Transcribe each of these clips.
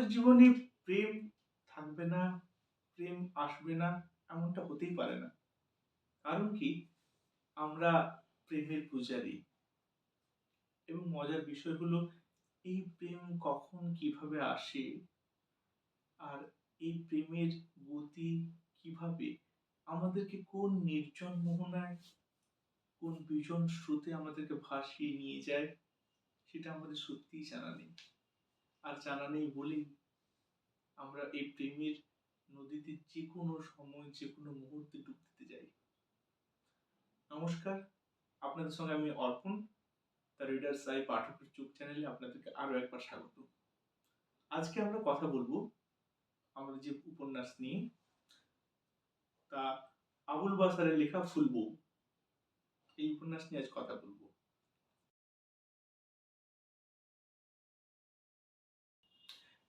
আমাদের জীবনে প্রেম থাকবে না, প্রেম আসবে না, এমনটা হতেই পারে না। কারণ কি? আমরা প্রেমের পূজারী। এবং মজার বিষয় হলো, এই প্রেম কখন কীভাবে আসে? আর এই প্রেমের গতি কীভাবে? আমাদেরকে কোন নির্জন মোহনায়, কোন ভীষণ স্রোতে আমাদেরকে ভাসিয়ে নিয়ে যায়, সেটা আমাদের সত্যিই জানা নেই। আর জানা নেই বলেই আমরা এই প্রেমের নদীতে যে কোনো সময় যে কোনো মুহূর্তে ডুব দিতে যাই। নমস্কার, আপনাদের সঙ্গে আমি অর্পণ, দ্য রিডার সাই পাঠকের চুপ চ্যানেলে আপনাদেরকে আরও একবার স্বাগত। আজকে আমরা কথা বলব আমাদের যে উপন্যাস নিয়ে, তা আবুল বাসারের লেখা ফুলবউ এই উপন্যাস নিয়ে আজ কথা বলব।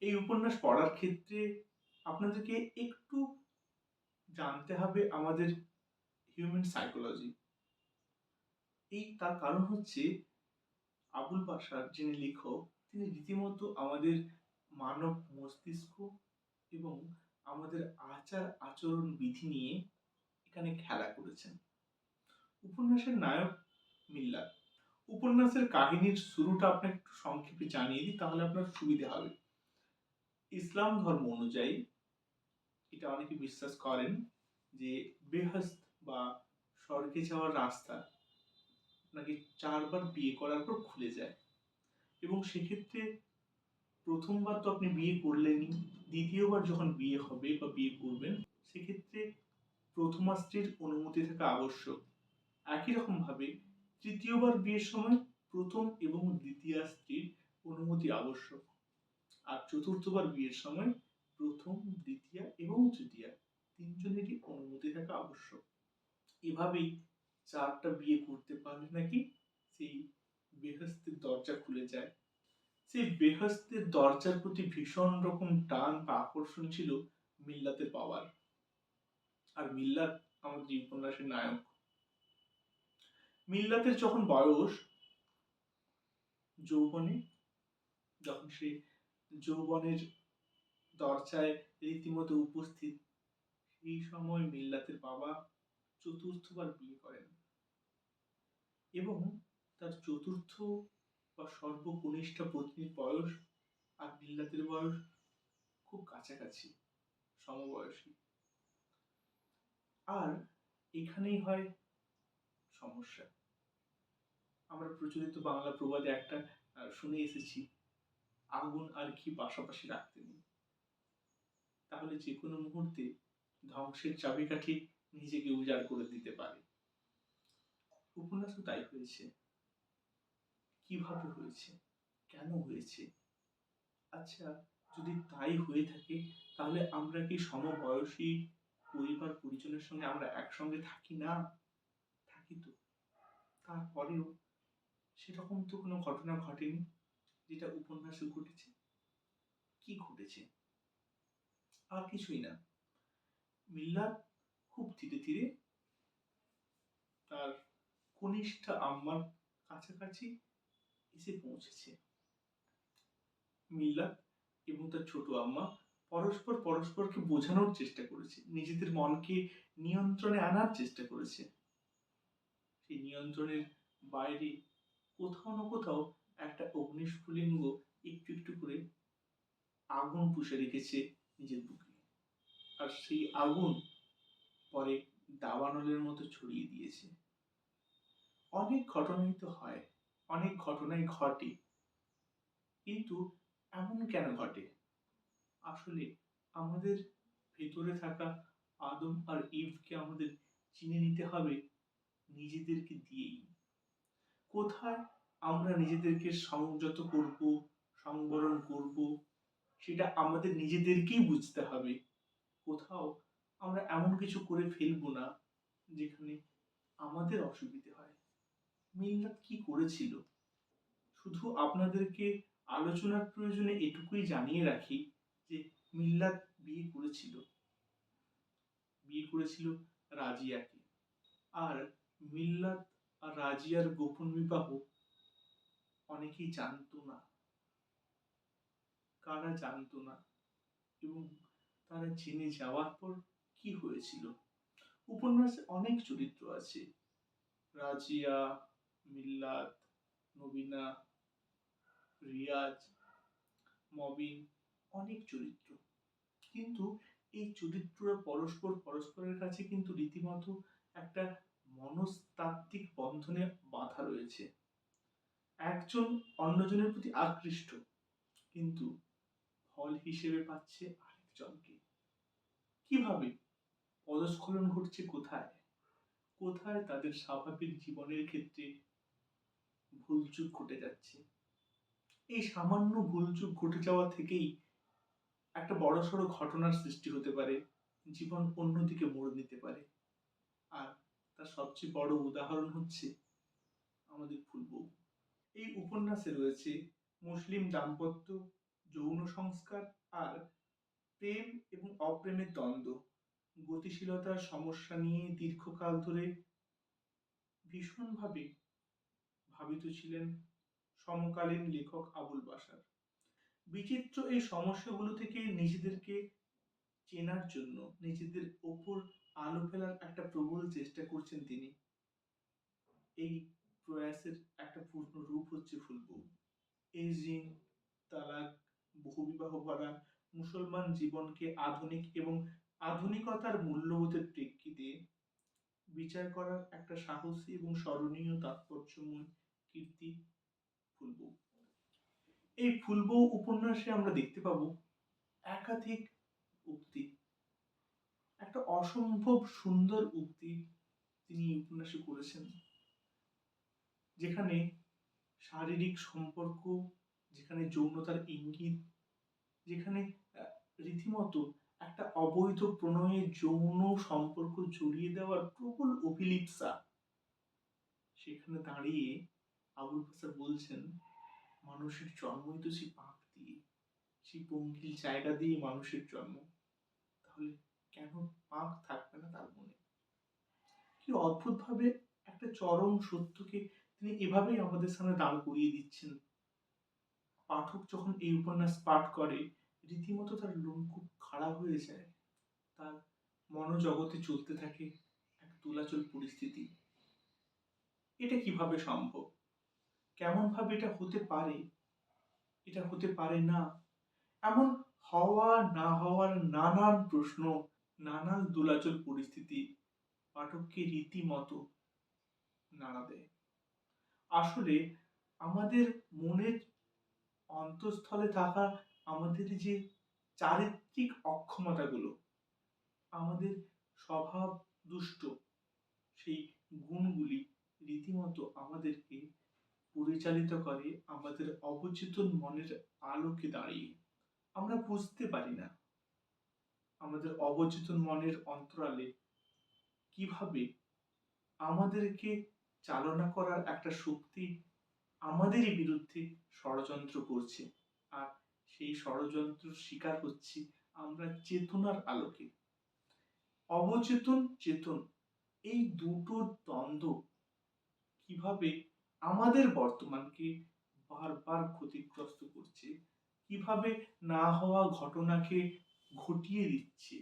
এই উপন্যাস পড়ার ক্ষেত্রে আপনাদেরকে একটু জানতে হবে আমাদের হিউম্যান সাইকোলজি এই তার কারণ হচ্ছে আবুল বাসার যিনি লেখক, তিনি রীতিমতো আমাদের মানব মস্তিষ্ক এবং আমাদের আচার আচরণ বিধি নিয়ে এখানে খেলা করেছেন। উপন্যাসের নায়ক মিল্লাত। উপন্যাসের কাহিনীর শুরুটা আপনাকে একটু সংক্ষেপে জানিয়ে দিই, তাহলে আপনার সুবিধা হবে। ইসলাম ধর্ম অনুযায়ী এটা অনেকে বিশ্বাস করেন যে বেহস্ত বা স্বর্গে যাওয়ার রাস্তা নাকি চারবার বিয়ে করার পর খুলে যায়। এবং সেক্ষেত্রে প্রথমবার তো আপনি বিয়ে করলেনই, দ্বিতীয়বার যখন বিয়ে হবে বা বিয়ে করবেন, সেক্ষেত্রে প্রথমা স্ত্রীর অনুমতি থাকা আবশ্যক। একই রকম ভাবে তৃতীয়বার বিয়ের সময় প্রথম এবং দ্বিতীয় স্ত্রীর অনুমতি আবশ্যক। আর চতুর্থবার বিয়ের সময় প্রথম, দ্বিতীয় এবং তৃতীয় তিনজনেরই অনুমতি থাকা আবশ্যক। এভাবেই চারটা বিয়ে করতে পারলে নাকি সেই বেহস্তের দরজা খুলে যায়। সেই বেহস্তের দরজার প্রতি ভীষণ রকম টান বা আকর্ষণ ছিল মিল্লাতের পাওয়ার। আর মিল্লাত আমাদের উপন্যাসের নায়ক। মিল্লাতের যখন বয়স, যৌবনে যখন সে যৌবনের দরজায় রীতিমতো উপস্থিত। সেই সময় মিল্লাতের বাবা চতুর্থবার বিয়ে করেন এবং তার চতুর্থ বা সর্বকনিষ্ঠ পত্নীর বয়স আর মিল্লাতের বয়স খুব কাছাকাছি, সমবয়সী। আর এখানেই হয় সমস্যা। আমরা প্রচলিত বাংলা প্রবাদে একটা শুনে এসেছি। আগুন আর কি পাশাপাশি রাখতে নেই। তাহলে যে কোনো মুহূর্তে ধ্বংসের চাবিকাঠি নিজেকে উজাড় করে দিতে পারে। উপন্যাসও তাই হয়েছে। কীভাবে হয়েছে? কেন হয়েছে? আচ্ছা যদি তাই হয়ে থাকে, তাহলে আমরা কি সমবয়সী পরিবার পরিজনের সঙ্গে আমরা একসঙ্গে থাকি না? থাকি তো। তারপরেও সেরকম তো কোনো ঘটনা ঘটেনি। যেটা উপন্যাসে ঘটেছে, কি ঘটেছে? আর কিছুই না। মিল্লাত খুব ধীরে ধীরে তার কনিষ্ঠ আম্মার কাছাকাছি এসে পৌঁছেছে। মিল্লাত এবং তার ছোট আম্মা পরস্পর পরস্পরকে বোঝানোর চেষ্টা করেছে। নিজেদের মনকে নিয়ন্ত্রণে আনার চেষ্টা করেছে। সেই নিয়ন্ত্রণের বাইরে কোথাও না কোথাও একটা অগ্নিস্ফুলিঙ্গ একটু একটু করে আগুন পুষে রেখেছে নিজের বুকে। আর সেই আগুন পরে দাবানলের মতো ছড়িয়ে দিয়েছে। অনেক ঘটনাই তো হয়, অনেক ঘটনাই ঘটে। কিন্তু এমন কেন ঘটে? আসলে আমাদের ভেতরে থাকা আদম আর ইভকে আমাদের চিনে নিতে হবে নিজেদেরকে দিয়েই। কোথায় আমরা নিজেদেরকে সংযত করব, সংবরণ করব, সেটা আমাদের নিজেদেরকেই বুঝতে হবে। কোথাও আমরা এমন কিছু করে ফেলব না যেখানে আমাদের অসুবিধে হয়। মিল্লাত কি করেছিল? শুধু আপনাদেরকে আলোচনার প্রয়োজনে এটুকুই জানিয়ে রাখি যে মিল্লাত বিয়ে করেছিল। বিয়ে করেছিল রাজিয়াকে। আর মিল্লাত আর রাজিয়ার গোপন বিবাহ অনেকেই জানতো না। কারা জানতো না? এবং তারা জেনে যাওয়ার পর কি হয়েছিল? উপন্যাসে অনেক চরিত্র আছে। রাজিয়া, মিল্লাত, নবীনা, রিয়াজ, মবিন, অনেক চরিত্র। কিন্তু এই চরিত্ররা পরস্পর পরস্পরের কাছে কিন্তু রীতিমতো একটা মনস্তাত্ত্বিক বন্ধনে বাধা রয়েছে। একজন অন্যজনের প্রতি আকৃষ্ট, কিন্তু ফল হিসেবে পাচ্ছে আরেকজনকে। কীভাবে? পদস্খলন ঘটছে কোথায়? কোথায় তাদের স্বাভাবিক জীবনের ক্ষেত্রে ভুলচুক ঘটে যাচ্ছে? এই সামান্য ভুলচুক ঘটে যাওয়া থেকেই একটা বড়সড় ঘটনার সৃষ্টি হতে পারে, জীবন অন্যদিকে মোড় নিতে পারে। আর তার সবচেয়ে বড় উদাহরণ হচ্ছে আমাদের ফুলবউ এই উপন্যাসে রয়েছে মুসলিম দাম্পত্য, যৌন সংস্কার আর প্রেম এবং অপ্রেমের দ্বন্দ্ব। গতিশীলতার সমস্যা নিয়ে দীর্ঘকাল ধরে ভীষণভাবে ভাবিত ছিলেন সমকালীন লেখক আবুল বাসার বিচিত্র এই সমস্যাগুলো থেকে নিজেদেরকে চেনার জন্য, নিজেদের ওপর আলো ফেলার একটা প্রবল চেষ্টা করছেন তিনি। এই প্রয়াসের একটা পূর্ণ রূপ হচ্ছে ফুলবউ এজিং তালাক, বহুবিবাহ ভরা মুসলমান জীবনকে আধুনিক এবং আধুনিকতার মূল্যবোধের প্রেক্ষিতে বিচার করার একটা সাহসী এবং স্মরণীয় তাৎপর্যময় কীর্তি ফুলবউ এই ফুলবউ উপন্যাসে আমরা দেখতে পাবো একাধিক উক্তি। একটা অসম্ভব সুন্দর উক্তি তিনি উপন্যাসে করেছেন। যেখানে শারীরিক সম্পর্ক, যেখানে যৌনতার ইঙ্গিত, যেখানে রীতিমতো একটা অবৈধ প্রণয়ে যৌন সম্পর্ক জড়িয়ে দেওয়ার প্রবল অভিলিপ্সা। সেখানে দাঁড়িয়ে আবুল ফাসার বলছেন, মানুষের জন্মই তো সেই পাপ দিয়ে, সেই পঙ্কিল জায়গা দিয়ে মানুষের জন্ম। তাহলে কেন পাপ থাকবে না তার মনে? কি অদ্ভুতভাবে একটা চরম সত্যকে তিনি এভাবেই আমাদের সামনে দাঁড় করিয়ে দিচ্ছেন। পাঠক যখন এই উপন্যাস পাঠ করে, রীতিমতো তার লোম খুব খারাপ হয়ে যায়। তার মনোজগতে চলতে থাকে এক তোলাচল পরিস্থিতি। এটা কীভাবে সম্ভব? কেমন ভাবে এটা হতে পারে? এটা হতে পারে না? এমন হওয়া, না হওয়ার নানান প্রশ্ন, নানান দোলাচল পরিস্থিতি পাঠককে রীতিমতো নাড়া দেয়। আসলে আমাদের মনের অন্তঃস্থলে থাকা আমাদের যে চারিত্রিক অক্ষমতাগুলো, আমাদের স্বভাব দুষ্ট, সেই গুণগুলি রীতিমতো আমাদেরকে পরিচালিত করে আমাদের অবচেতন মনের আলোকে দাঁড়িয়ে। আমরা বুঝতে পারি না আমাদের অবচেতন মনের অন্তরালে কীভাবে আমাদেরকে চালনা করার একটা শক্তি আমাদেরই বিরুদ্ধে ষড়যন্ত্র করছে। আর সেই ষড়যন্ত্র শিকার হচ্ছি আমরা চেতনার আলোকে। অবচেতন চেতন, এই দুটো দ্বন্দ্ব কীভাবে আমাদের বর্তমানকে বারবার ক্ষতিগ্রস্ত করছে, কীভাবে না হওয়া ঘটনাকে ঘটিয়ে দিচ্ছে,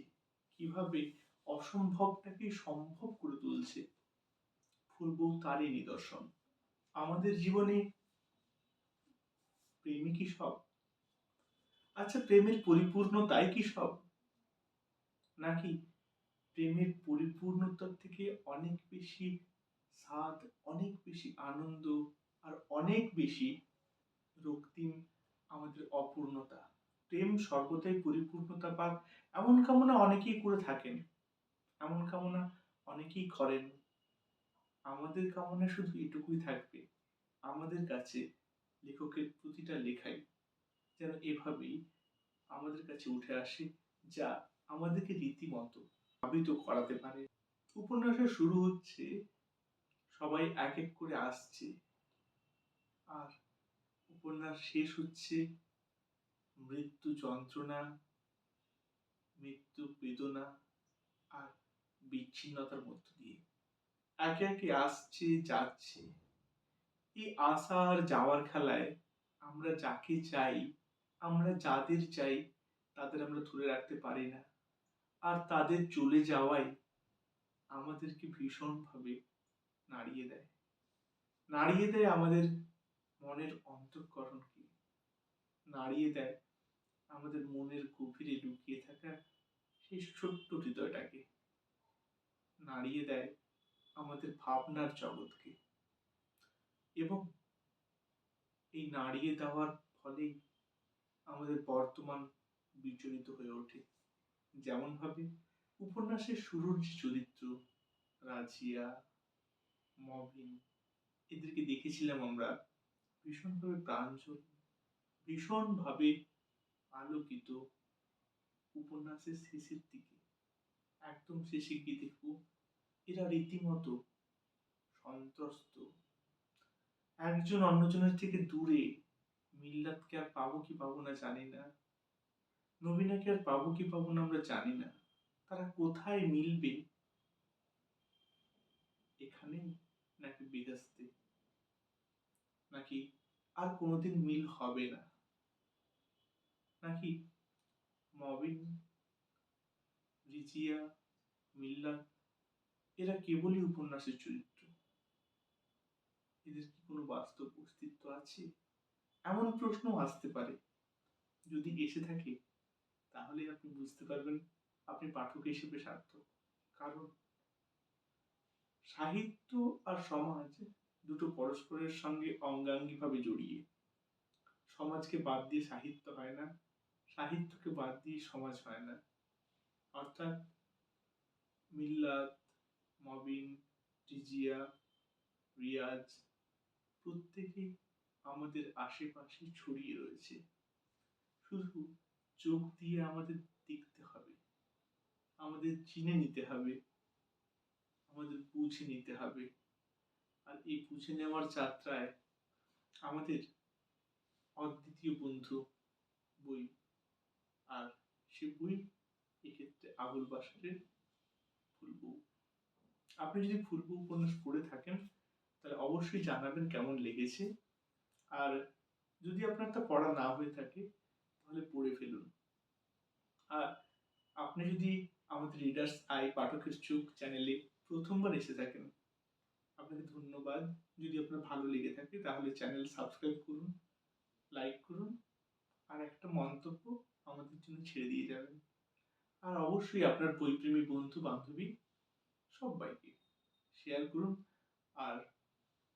কীভাবে অসম্ভবটাকে সম্ভব করে তুলছে ফুলবউ তারই নিদর্শন। আমাদের জীবনে প্রেমই কি সব? আচ্ছা প্রেমের পরিপূর্ণতাই কি সব? নাকি প্রেমের পরিপূর্ণতার থেকে অনেক বেশি স্বাদ, অনেক বেশি আনন্দ আর অনেক বেশি রক্তিম আমাদের অপূর্ণতা? প্রেম সর্বদাই পরিপূর্ণতা পাক এমন কামনা অনেকেই করে থাকেন। এমন কামনা অনেকেই করেন। আমাদের কামনা শুধু এটুকুই থাকবে, আমাদের কাছে লেখকের প্রতিটা লেখাই যেন এভাবেই আমাদের কাছে উঠে আসে, যা আমাদেরকে রীতিমতো ভাবিত করাতে পারে। উপন্যাসের শুরু হচ্ছে, সবাই এক এক করে আসছে, আর উপন্যাস শেষ হচ্ছে, মৃত্যু যন্ত্রণা, মৃত্যু বেদনা আর বিচ্ছিন্নতার মধ্য দিয়ে। একে একে আসছে, যাচ্ছে। এই আসার যাওয়ার খেলায় আমরা যাকে চাই, আমরা যাদের চাই, তাদের আমরা ধরে রাখতে পারি না। আর তাদের চলে যাওয়াই আমাদেরকে ভীষণভাবে নাড়িয়ে দেয়। নাড়িয়ে দেয় আমাদের মনের অন্তঃকরণকে নাড়িয়ে দেয় আমাদের মনের গভীরে লুকিয়ে থাকা সেই ছোট্ট হৃদয়টাকে। নাড়িয়ে দেয় আমাদের ভাবনার জগৎকে। এবং এই নাড়িয়ে দেওয়ার ফলেই আমাদের বর্তমান বিচলিত হয়ে ওঠে। যেমনভাবে উপন্যাসের শুরুর যে চরিত্র, রাজিয়া, মবিন, এদেরকে দেখেছিলাম আমরা, ভীষণভাবে প্রাঞ্জল, ভীষণভাবে আলোকিত উপন্যাসের শেষের দিকে, একদম শেষে গিয়ে দেখব। এরা রীতিমতো সন্ত্রস্ত। একজন অন্যজনের থেকে দূরে, মিল্লাতকে আর পাবো কি পাবো না জানি না। নবীনাকে আর পাবো কি পাবো না আমরা জানি না। তারা কোথায় মিলবে? এখানে নাকি বিরাস্তে নাকি আর কোনোদিন মিল হবে না? নাকি মবিন, রিজিয়া, মিল্লাত এরা কেবলই উপন্যাসের চরিত্র। এদের কি কোনো বাস্তব অস্তিত্ব আছে? এমন প্রশ্ন আসতে পারে। যদি এসে থাকে তাহলে আপনি বুঝতে পারবেন আপনি পাঠক হিসেবে সার্থক। কারণ সাহিত্য আর সমাজ দুটো পরস্পরের সঙ্গে অঙ্গাঙ্গিভাবে জড়িয়ে। সমাজকে বাদ দিয়ে সাহিত্য হয় না, সাহিত্যকে বাদ দিয়ে সমাজ হয় না। অর্থাৎ মিল্লাত মবিন রিজিয়া রিয়াজ, প্রত্যেকেই আমাদের আশেপাশে ছড়িয়ে রয়েছে। শুধু চোখ দিয়ে আমাদের দেখতে হবে, আমাদের চিনে নিতে হবে, আমাদের বুঝে নিতে হবে। আর এই বুঝে নেওয়ার যাত্রায় আমাদের অদ্বিতীয় বন্ধু বই আর সে বই এক্ষেত্রে আবুল বাসারের ফুলবু আপনি যদি ফুলবু উপন্যাস পড়ে থাকেন, তাহলে অবশ্যই জানাবেন কেমন লেগেছে। আর যদি আপনার তা পড়া না হয়ে থাকে, তাহলে পড়ে ফেলুন। আর আপনি যদি আমাদের রিডার্স আই পাঠকের চোখ চ্যানেলে প্রথমবার এসে থাকেন, আপনাকে ধন্যবাদ। যদি আপনার ভালো লেগে থাকে, তাহলে চ্যানেল সাবস্ক্রাইব করুন লাইক করুন, আর একটা মন্তব্য আমাদের জন্য ছেড়ে দিয়ে যাবেন। আর অবশ্যই আপনার বইপ্রেমী বন্ধু বান্ধবী সবাইকে শেয়ার করুন। আর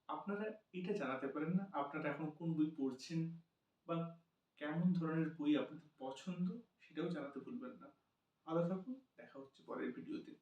আপনারা এটা জানাতে পারেন না, আপনারা এখন কোন বই পড়ছেন বা কেমন ধরনের বই আপনাদের পছন্দ সেটাও জানাতে ভুলবেন না। ভালো থাকুন, দেখা হচ্ছে পরের ভিডিওতে।